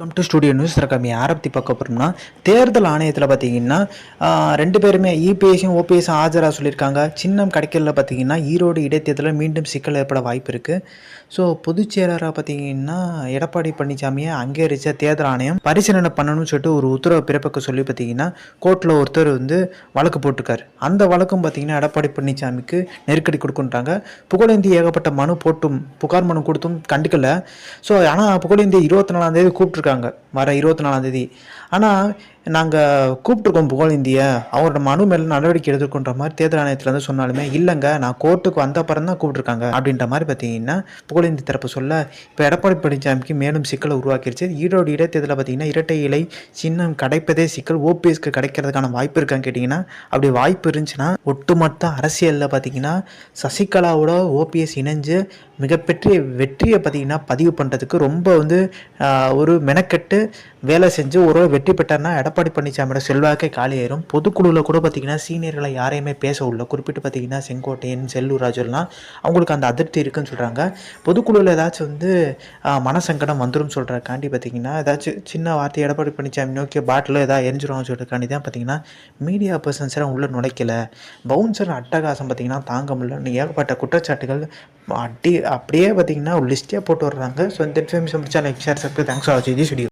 Come to studio news ரகம் யாரை பற்றி பார்க்க போகிறோம்னா தேர்தல் ஆணையத்தில் பார்த்தீங்கன்னா ரெண்டு பேருமே இபிஎஸும் ஓபிஎஸும் ஆஜராக சொல்லியிருக்காங்க. சின்னம் கிடைக்கல பார்த்தீங்கன்னா ஈரோடு இடைத்தேர்தலில் மீண்டும் சிக்கல் ஏற்பட வாய்ப்பு இருக்குது ஸோ பொதுச் செயலராக பார்த்தீங்கன்னா எடப்பாடி பழனிசாமியை அங்கீகரித்த தேர்தல் ஆணையம் பரிசீலனை பண்ணணும்னு சொல்லிட்டு ஒரு உத்தரவு பிறப்புக்கு சொல்லி பார்த்தீங்கன்னா கோர்ட்டில் ஒருத்தர் வந்து வழக்கு போட்டிருக்காரு. அந்த வழக்கும் பார்த்தீங்கன்னா எடப்பாடி பழனிசாமிக்கு நெருக்கடி கொடுக்குன்றாங்க. புகழேந்தி ஏகப்பட்ட மனு போட்டும் புகார் மனு கொடுத்தும் கண்டுக்கல. ஸோ ஆனால் புகழேந்தி இருபத்தி நாலாம் தேதி கூப்பிட்ருக்காங்க வர இருபத்தி நாலாம் தேதி. ஆனால் நாங்கள் கூப்பிட்ருக்கோம் புகழேந்திய அவரோட மனு மேலே நடவடிக்கை எடுத்துக்கொன்ற மாதிரி தேர்தல் ஆணையத்தில் வந்து சொன்னாலுமே இல்லைங்க நான் கோர்ட்டுக்கு வந்த அப்புறம் தான் கூப்பிட்ருக்காங்க அப்படின்ற மாதிரி பார்த்தீங்கன்னா புகழேந்தி தரப்பு சொல்ல இப்போ எடப்பாடி பழனிசாமிக்கு மேலும் சிக்கலை உருவாக்கிருச்சு. ஈரோடு இடைத்தேர்தலில் பார்த்தீங்கன்னா இரட்டை இலை சின்னம் கிடைப்பதே சிக்கல். ஓபிஎஸ்க்கு கிடைக்கிறதுக்கான வாய்ப்பு இருக்கான்னு கேட்டிங்கன்னா அப்படி வாய்ப்பு இருந்துச்சுன்னா ஒட்டுமொத்த அரசியலில் பார்த்தீங்கன்னா சசிகலாவோட ஓபிஎஸ் இணைஞ்சு மிகப்பெரிய வெற்றியை பார்த்தீங்கன்னா பதிவு பண்ணுறதுக்கு ரொம்ப வந்து ஒரு மெனக்கெட்டு வேலை செஞ்சு ஒரு வெற்றி பெற்றார்னா எடப்பாடி எடப்பாடி பழனிசாமியோட செல்வாக்கே காலியாயிரும். பொதுக்குழுவில் கூட பார்த்தீங்கன்னா சீனியர்களை யாரையுமே பேச உள்ள குறிப்பிட்டு பார்த்தீங்கன்னா செங்கோட்டையன் செல்லூர் ராஜுலாம் அவங்களுக்கு அந்த அதிருப்தி இருக்குன்னு சொல்கிறாங்க பொதுக்குழுவில் ஏதாச்சும் வந்து மனசங்கடம் வந்துடும் சொல்கிறக்காண்டி பார்த்தீங்கன்னா ஏதாச்சும் சின்ன வார்த்தை எடப்பாடி பழனிசாமி நோக்கி பாட்டில் ஏதாவது எரிஞ்சிடும் சொல்கிறக்காண்டி தான் பார்த்தீங்கன்னா மீடியா பர்சன்ஸெல்லாம் உள்ளே நுழைக்கல. பவுன்சர் அட்டகாசம் பார்த்தீங்கன்னா தாங்க முடியல. ஏகப்பட்ட குற்றச்சாட்டுகள் அடி அப்படியே பார்த்தீங்கன்னா ஒரு லிஸ்ட்டே போட்டு வர்றாங்க. ஸோ இந்த இன்ஃபர்மேஷன் முடிச்சா லைக் ஷேர் சப்ஸ்கிரைப் தேங்க்ஸ் ஆச்சு இது